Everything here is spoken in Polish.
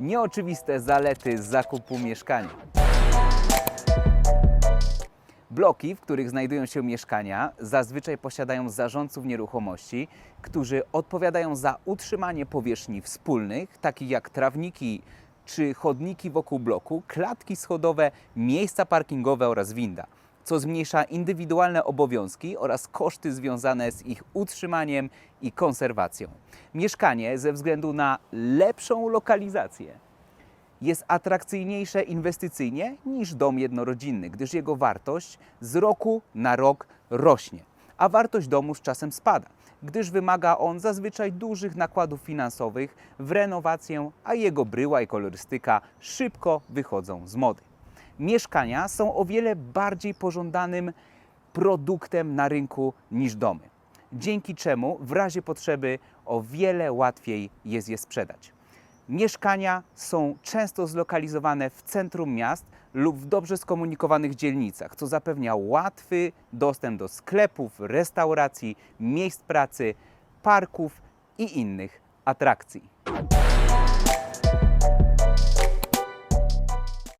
Nieoczywiste zalety zakupu mieszkania. Bloki, w których znajdują się mieszkania, zazwyczaj posiadają zarządców nieruchomości, którzy odpowiadają za utrzymanie powierzchni wspólnych, takich jak trawniki czy chodniki wokół bloku, klatki schodowe, miejsca parkingowe oraz winda, co zmniejsza indywidualne obowiązki oraz koszty związane z ich utrzymaniem i konserwacją. Mieszkanie ze względu na lepszą lokalizację jest atrakcyjniejsze inwestycyjnie niż dom jednorodzinny, gdyż jego wartość z roku na rok rośnie, a wartość domu z czasem spada, gdyż wymaga on zazwyczaj dużych nakładów finansowych w renowację, a jego bryła i kolorystyka szybko wychodzą z mody. Mieszkania są o wiele bardziej pożądanym produktem na rynku niż domy, dzięki czemu w razie potrzeby o wiele łatwiej jest je sprzedać. Mieszkania są często zlokalizowane w centrum miast lub w dobrze skomunikowanych dzielnicach, co zapewnia łatwy dostęp do sklepów, restauracji, miejsc pracy, parków i innych atrakcji.